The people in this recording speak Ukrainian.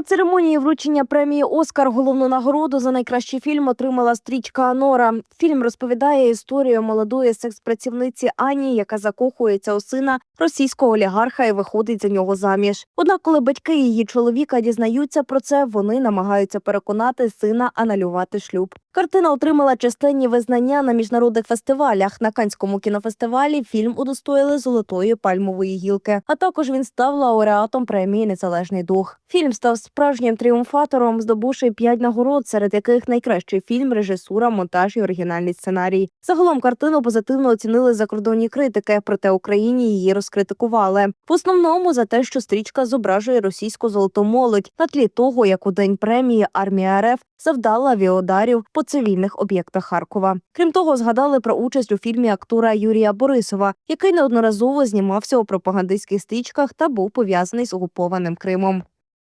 На церемонії вручення премії Оскар головну нагороду за найкращий фільм отримала стрічка Анора. Фільм розповідає історію молодої секс-працівниці Ані, яка закохується у сина російського олігарха і виходить за нього заміж. Однак, коли батьки її чоловіка дізнаються про це, вони намагаються переконати сина анулювати шлюб. Картина отримала численні визнання на міжнародних фестивалях. На Канському кінофестивалі фільм удостоїли золотої пальмової гілки. А також він став лауреатом премії Незалежний дух. Фільм став справжнім тріумфатором, здобувши п'ять нагород, серед яких найкращий фільм, режисура, монтаж і оригінальний сценарій. Загалом картину позитивно оцінили закордонні критики, проте Україні її розкритикували. В основному за те, що стрічка зображує російську золоту молодь на тлі того, як у день премії армія РФ завдала авіаударів по цивільних об'єктах Харкова. Крім того, згадали про участь у фільмі актора Юрія Борисова, який неодноразово знімався у пропагандистських стрічках та був пов'язаний з окупованим Кримом.